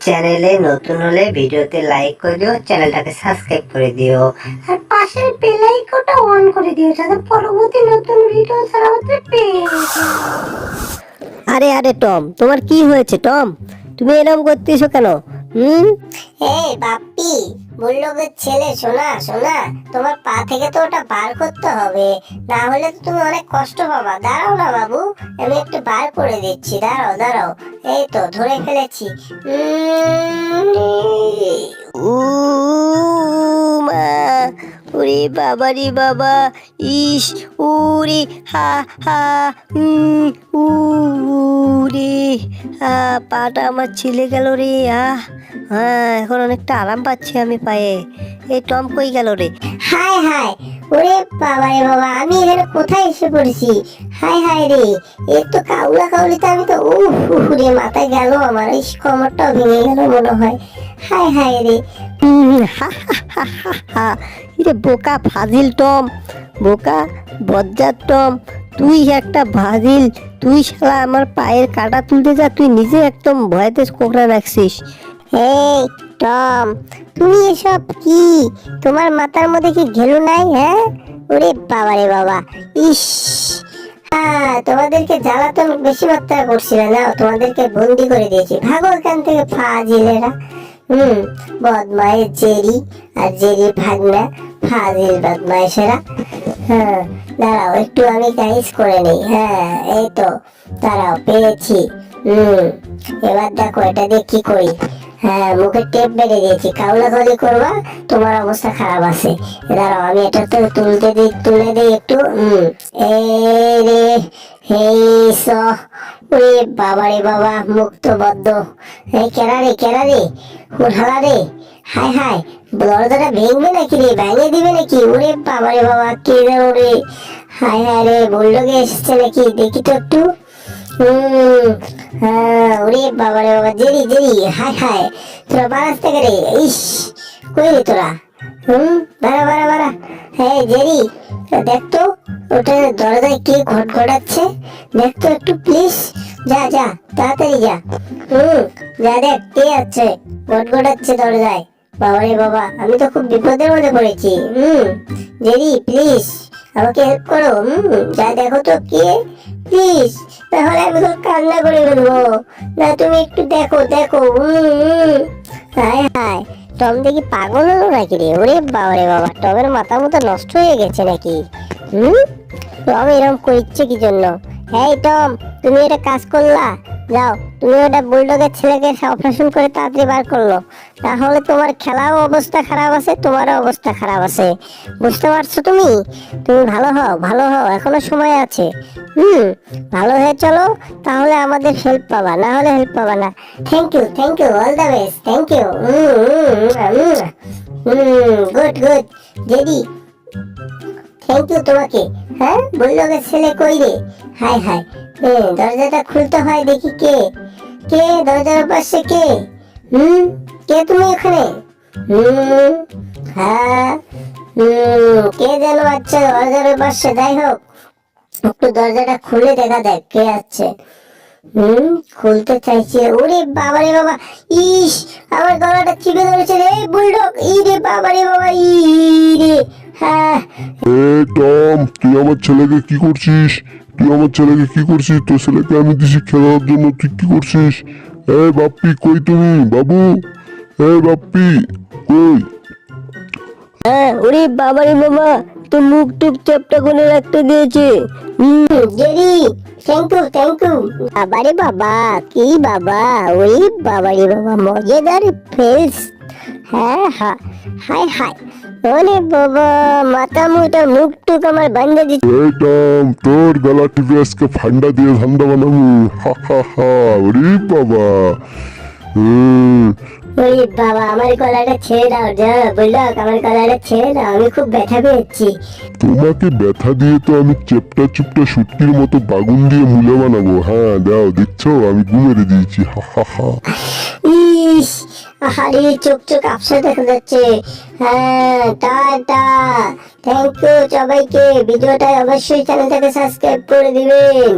চ্যানেলে নতুন হলে ভিডিওতে লাইক করে দিও চ্যানেলটাকে সাবস্ক্রাইব করে দিও। আর পাশের বেল আইকনটা অন করে দিও যাতে পরবর্তী নতুন ভিডিও ছাড়া হতে পেয়ে যাও। আরে আরে টম তোমার কি হয়েছে টম? তুমি এরকম করতেছো কেন? হুম? এই বাপ্পি বুল্লুকের ছেলে সোনা সোনা তোমার পা থেকে তো ওটা বার করতে হবে। না হলে তো তুমি অনেক কষ্ট পাবা। দাঁড়াও না বাবু আমি একটু বার করে দিচ্ছি। দাঁড়াও দাঁড়াও। এই তো ধরে ফেলেছি। উম, মা ওরে বাবা রে বাবা ইস উরে হা হা উম, উরে হা পাটা আমার ছিলে গেল রে আহ হ্যাঁ এখন অনেকটা আরাম পাচ্ছি আমি পায়ে। এই টম কই গেল রে? হায় হায় ওরে বাবা রে বাবা আমি এখানে কোথায় এসে পড়েছি? হায় হায় রে এই তো কাউলা কাউলিতে আমি তো উহ রে মাথায় গেল আমার এই কোমরটাও ভেঙে গেল মনে হয়। হায় হায় রে। হা হা হা হা ইরে বোকা ফাজিল টম, বোকা বজ্জার টম, তুই একটা ফাজিল, তুই শালা আমার পায়ের কাটা তুলতে যা, তুই নিজে একদম ভয়েতে কোকড়া রাখছিস। এই টম, তুমি এসব কি? তোমার মাথার মধ্যে কি ঘেলু নাই হ্যাঁ? ওরে বাবা রে বাবা, ইস। হ্যাঁ তোমাদেরকে জ্বালাতন বেশি মাত্রা করছিল না তোমাদেরকে বন্দি করে দিয়েছি। ভাগো এখান থেকে ফাজিলেরা। হুম, বদমায়ের জেরি আর জেরি ভাগনা, ফাজিল বদমায়েশেরা হ্যাঁ দাঁড়াও, একটু আমি গাইজ করে নেই। হ্যাঁ এই তো, দাঁড়াও, পেয়েছি। হুম, এবার দেখো, এটা দিয়ে কি করি? হ্যাঁ মুখে টেপ বেড়ে দিয়েছি। কাউলি করবা, তোমার অবস্থা খারাপ আছে। দাঁড়াও, আমি এটা তুলতে দিই তুলে দিই একটু। হুম রে, এই ওরে বাবা রে বাবা, মুক্ত বদ্ধ। এই কেনা রে কেনা রে? উঠালা রে। হায় হায়, দরজাটা ভেঙবে নাকি রে? ভেঙে দিবে নাকি? ওরে বাবা রে বাবা, কে রে? হায় হায় রে বলল গে এসেছে নাকি? দেখি তো একটু। হ্যাঁ ওরে বাবা তোরা হ্যাঁ জেরি, দেখ ওটা দরজায় কে ঘট ঘটাচ্ছে? দেখ তো একটু প্লিজ যা যা, তাড়াতাড়ি যা। হুম, যা, দেখ, কে আছে? ঘট ঘটাচ্ছে দরজায়। বাবা রে বাবা, আমি তো খুব বিপদের মধ্যে পড়েছি। হুম, জেরি প্লিজ আমাকে হেল্প করো। হুম, যা, দেখো তো, কে প্লিজ, তাহলে আমি তো কান্না করে ফেলব। না, তুমি একটু দেখো দেখো। হায় হায়, টম দেখি পাগল হলো নাকি রে? ওরে বাবা রে বাবা, টমের মাথা মতো নষ্ট হয়ে গেছে নাকি? হুম? টম এরকম করছে কি জন্য? হ্যাঁ টম, তুমি এটা কাজ করলা? যাও তুমি ওটা বুলডগের ছেলেকে অপারেশন করে তাড়াতাড়ি বার করল তাহলে তোমার খেলাও অবস্থা খারাপ আছে তোমারও অবস্থা খারাপ আছে বুঝতে পারছ তুমি তুমি ভালো হও ভালো হও এখনও সময় আছে হুম ভালো হয়ে চলো তাহলে আমাদের হেল্প পাবা না হলে হেল্প পাবা না thank you thank you all the best thank you hmm hmm good good JD thank you তোমাকে। হ্যাঁ? বলল গে ছেলে কই রে? হাই হাই হ্যাঁ দরজাটা খুলতে হয় দেখি কে? কে? দরজার পাশে কে? হুম? কে তুমি এখানে? হুম? হ্যাঁ? কে যেন আচ্ছা দরজার পাশে? যাই হোক, একটু দরজাটা খুলে দেখা দেখ কে আছে। হুম, খুলতে চাইছে। ওরে বাবা রে বাবা, ইস! আমার গলাটা চিপে ধরেছে রে বুলডগ। ই রে বাবা রে বাবা, ই রে। এ টম, তুই আমার ছেলেকে কি করছিস? তুই আমার ছেলেকে কি করছিস? তোর ছেলেকে আমি দিছি খেলার জন্য, তুই কি করছিস? এ বাপ্পি, কই তুমি? বাবু? এ বাপ্পি, কই? হ্যাঁ ওরে বাবা রে বাবা তো মুখ টুক চাপটা করে রাখতে দিয়েছে। হুম, Jerry thank you thank you বাবারে বাবা, কি বাবা ওই বাবারে বাবা, মজাদার ফেলস হ্যাঁ হ্যাঁ। হাই হাই ওরে বাবা মাথা মুটা মুখ টুক আমার বান্ধে দিচ্ছে। এ টম তোর গলা টিপে আজকে ফান্ডা দিয়ে ধান্দা বানাবো। হা হা হা ওরে বাবা। ওরে বাবা আমার গলাটা ছেড়ে দাও যা আমার গলাটা ছেড়ে দাও আমি খুব ব্যথা পেয়েছি। তোমাকে ব্যথা দিয়ে তো আমি চেপটা চুপটা সুটকির মতো বাগুন দিয়ে মুলে বানাবো। হ্যাঁ দাও দেখছ আমি গুমেরে দিয়েছি। হা হা হা। আহারে চোখ চোখ আফসা দেখা যাচ্ছে। হ্যাঁ টাটা থ্যাংক ইউ সবাইকে। ভিডিওটা অবশ্যই চ্যানেলটাকে সাবস্ক্রাইব করে দিবেন।